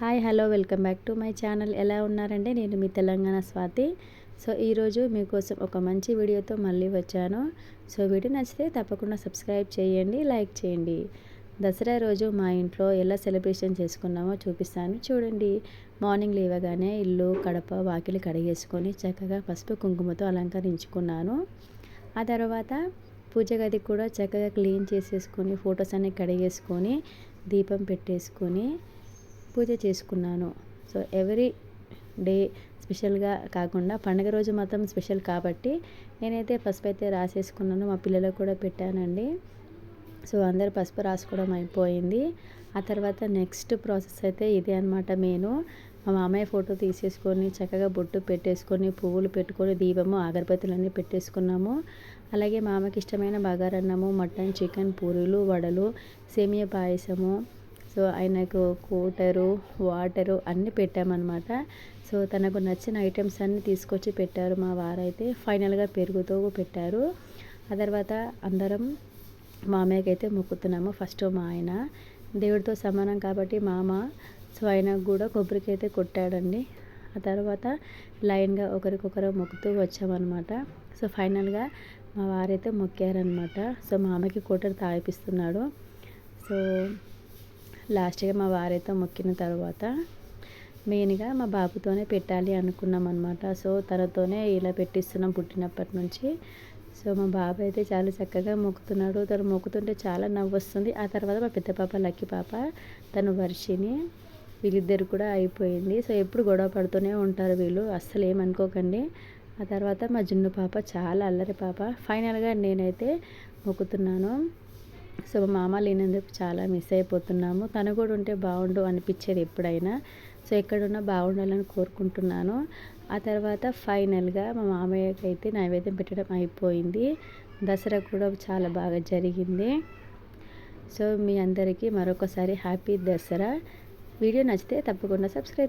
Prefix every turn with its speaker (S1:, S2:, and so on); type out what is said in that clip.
S1: Hi hello welcome back to my channel. ఎలా ఉన్నారంటే నేను మీ తెలంగాణ స్వాతి. సో ఈరోజు మీకోసం ఒక మంచి వీడియోతో మళ్ళీ వచ్చాను. సో వీడియో నచ్చితే తప్పకుండా సబ్స్క్రైబ్ చేయండి లైక్ చేయండి. దసరా రోజు మా ఇంట్లో ఎలా సెలబ్రేషన్ చేసుకున్నామో చూపిస్తాను. చూడండి. మార్నింగ్ లేవగానే ఇల్లు కడప వాకిలి కడిగేసుకొని చక్కగా పసుపు కుంకుమతో అలంకరించుకున్నాను. ఆ తర్వాత పూజ గది కూడా చక్కగా క్లీన్ చేసేసుకొని ఫొటోస్ అన్నీ కడిగేసుకొని దీపం పెట్టేసుకొని పూజ చేసుకున్నాను. సో ఎవరీ డే స్పెషల్గా కాకుండా పండగ రోజు మాత్రం స్పెషల్ కాబట్టి నేనైతే పసుపు అయితే రాసేసుకున్నాను. మా పిల్లలకు కూడా పెట్టానండి. సో అందరు పసుపు రాసుకోవడం అయిపోయింది. ఆ తర్వాత నెక్స్ట్ ప్రాసెస్ అయితే ఇదే అనమాట నేను మా మామయ్య ఫోటో తీసేసుకొని చక్కగా బొట్టు పెట్టేసుకొని పువ్వులు పెట్టుకొని దీపము అగరబత్తులన్నీ పెట్టేసుకున్నాము. అలాగే మామకి ఇష్టమైన బగారన్నము మటన్ చికెన్ పూరీలు వడలు సేమియా పాయసము సో ఆయనకు కూటరు వాటరు అన్నీ పెట్టామన్నమాట. సో తనకు నచ్చిన ఐటమ్స్ అన్నీ తీసుకొచ్చి పెట్టారు మా వారైతే. ఫైనల్గా పెరుగుతో పెట్టారు. ఆ తర్వాత అందరం మామయ్యకి అయితే మొక్కుతున్నాము. ఫస్ట్ మా ఆయన. దేవుడితో సమానం కాబట్టి మామ సో ఆయనకు కూడా కొబ్బరికైతే కొట్టాడండి. ఆ తర్వాత లైన్గా ఒకరికొకరు మొక్కుతూ వచ్చామన్నమాట. సో ఫైనల్గా మా వారైతే మొక్కారనమాట సో మా ఆమెకి కూటర్ తాగిపిస్తున్నాడు. సో లాస్ట్గా మా వారైతే మొక్కిన తర్వాత మెయిన్గా మా బాబుతోనే పెట్టాలి అనుకున్నాం అనమాట సో తనతోనే ఇలా పెట్టిస్తున్నాం పుట్టినప్పటి నుంచి. సో మా బాబు అయితే చాలా చక్కగా మొక్కుతున్నాడు. తను మొక్కుతుంటే చాలా నవ్వు వస్తుంది ఆ తర్వాత మా పెద్ద పాప లక్కీ పాప తను వర్షిని వీళ్ళిద్దరు కూడా అయిపోయింది. సో ఎప్పుడు గొడవ పడుతూనే ఉంటారు వీళ్ళు. అస్సలు ఏమనుకోకండి. ఆ తర్వాత మా జున్ను పాప చాలా అల్లరి పాప. ఫైనల్గా నేనైతే మొక్కుతున్నాను. సో మా మామ లేనందుకు చాలా మిస్ అయిపోతున్నాము. తను కూడా ఉంటే బాగుండు అనిపించేది ఎప్పుడైనా. సో ఎక్కడున్నా బాగుండాలని కోరుకుంటున్నాను. ఆ తర్వాత ఫైనల్గా మా మామయ్యకి అయితే నైవేద్యం పెట్టడం అయిపోయింది. దసరా కూడా చాలా బాగా జరిగింది. సో మీ అందరికీ మరొకసారి హ్యాపీ దసరా. వీడియో నచ్చితే తప్పకుండా సబ్స్క్రైబ్